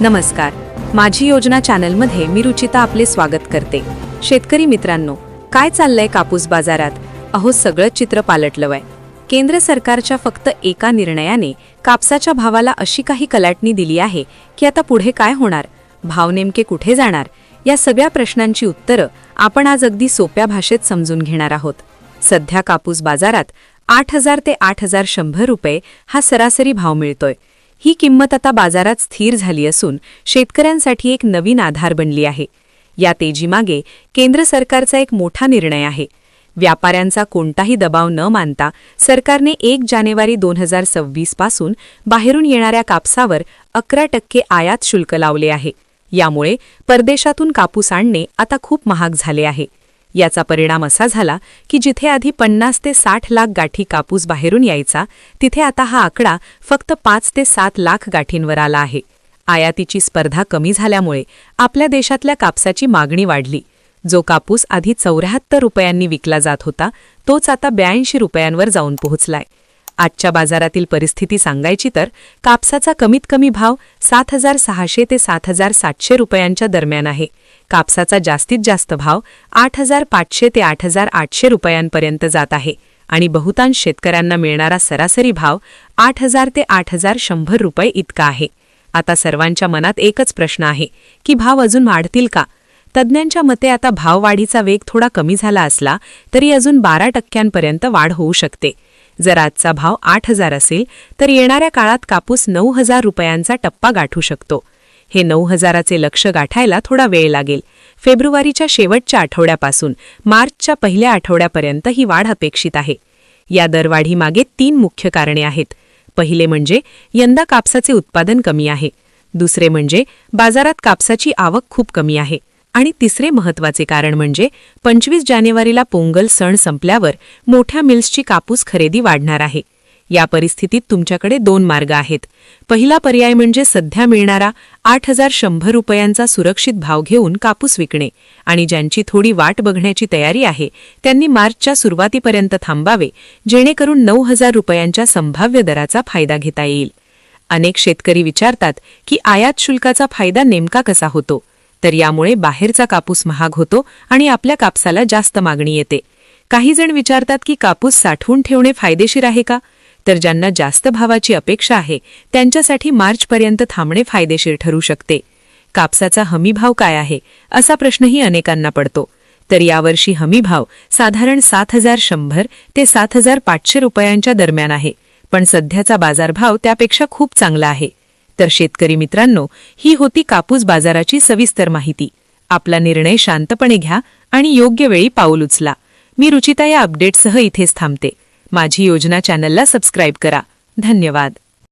नमस्कार. माझी योजना चॅनलमध्ये मी रुचिता आपले स्वागत करते. शेतकरी मित्रांनो काय चाललंय कापूस बाजारात? अहो सगळं चित्र पालटलं केंद्र सरकारच्या फक्त एका निर्णयाने कापसाच्या भावाला अशी काही कलाटणी दिली आहे की आता पुढे काय होणार? भाव नेमके कुठे जाणार? या सगळ्या प्रश्नांची उत्तरं आपण आज अगदी सोप्या भाषेत समजून घेणार आहोत. सध्या कापूस बाजारात आठ हजार ते आठ हजार शंभर रुपये हा सरासरी भाव मिळतोय. ही किंमत आता बाजारात स्थिर झाली असून शेतकऱ्यांसाठी एक नवीन आधार बनली आहे. या तेजीमागे केंद्र सरकारचा एक मोठा निर्णय आहे. व्यापाऱ्यांचा कोणताही दबाव न मानता सरकारने एक जानेवारी दोन हजार सव्वीसपासून बाहेरून येणाऱ्या कापसावर अकरा टक्के आयात शुल्क लावले आहे. यामुळे परदेशातून कापूस आणणे आता खूप महाग झाले आहे. याचा परिणाम असा झाला की जिथे आधी पन्नास ते साठ लाख गाठी कापूस बाहेरून यायचा तिथे आता हा आकडा फक्त पाच ते सात लाख गाठींवर आला आहे. आयातीची स्पर्धा कमी झाल्यामुळे आपल्या देशातल्या कापसाची मागणी वाढली. जो कापूस आधी चौऱ्याहत्तर रुपयांनी विकला जात होता तोच आता ब्याऐंशी रुपयांवर जाऊन पोहोचलाय. आजच्या बाजारातील परिस्थिती सांगायची तर कापसाचा कमीत कमी भाव सात हजार सहाशे ते सात हजार सातशे रुपयांच्या दरम्यान आहे. कापसाचा जास्तीत जास्त भाव आठ हजार पाचशे ते आठ हजार आठशे रुपयांपर्यंत जात आहे आणि बहुतांश शेतकऱ्यांना मिळणारा सरासरी भाव आठ हजार ते आठ हजार शंभर रुपये इतका आहे. आता सर्वांच्या मनात एकच प्रश्न आहे की भाव अजून वाढतील का? तज्ज्ञांच्या मते आता भाववाढीचा वेग थोडा कमी झाला असला तरी अजून बारा टक्क्यांपर्यंत वाढ होऊ शकते. जर आजचा भाव आठ हजार असेल तर येणाऱ्या काळात कापूस नऊ हजार रुपयांचा टप्पा गाठू शकतो. हे नऊ हजाराचे लक्ष गाठायला थोडा वेळ लागेल. फेब्रुवारीच्या शेवटच्या आठवड्यापासून मार्चच्या पहिल्या आठवड्यापर्यंत ही वाढ अपेक्षित आहे. या दरवाढीमागे तीन मुख्य कारणे आहेत. पहिले म्हणजे यंदा कापसाचे उत्पादन कमी आहे. दुसरे म्हणजे बाजारात कापसाची आवक खूप कमी आहे. आणि तिसरे महत्त्वाचे कारण म्हणजे पंचवीस जानेवारीला पोंगल सण संपल्यावर मोठ्या मिल्सची कापूस खरेदी वाढणार आहे. या परिस्थितीत तुमच्याकडे दोन मार्ग आहेत. पहिला पर्याय म्हणजे सध्या मिळणारा आठ हजार शंभर रुपयांचा सुरक्षित भाव घेऊन कापूस विकणे आणि ज्यांची थोडी वाट बघण्याची तयारी आहे त्यांनी मार्चच्या सुरुवातीपर्यंत थांबावे जेणेकरून नऊ हजार रुपयांच्या संभाव्य दराचा फायदा घेता येईल. अनेक शेतकरी विचारतात की आयात शुल्काचा फायदा नेमका कसा होतो? तर यामुळे बाहेरचा कापूस महाग होतो आणि आपल्या कापसाला जास्त मागणी येते. काही जण विचारतात की कापूस साठवून ठेवणे फायदेशीर आहे का? तर ज्यांना जास्त भावाची अपेक्षा आहे त्यांच्यासाठी मार्चपर्यंत थांबणे फायदेशीर ठरू शकते. कापसाचा हमीभाव काय आहे असा प्रश्नही अनेकांना पडतो. तर यावर्षी हमीभाव साधारण सात हजार शंभर ते सात हजार पाचशे रुपयांच्या दरम्यान आहे पण सध्याचा बाजारभाव त्यापेक्षा खूप चांगला आहे. तर शेतकरी मित्रांनो ही होती कापूस बाजाराची सविस्तर माहिती. आपला निर्णय शांतपणे घ्या आणि योग्य वेळी पाऊल उचला. मी रुचिता या अपडेटसह इथेच थांबते. माझी योजना चॅनलला सबस्क्राईब करा. धन्यवाद.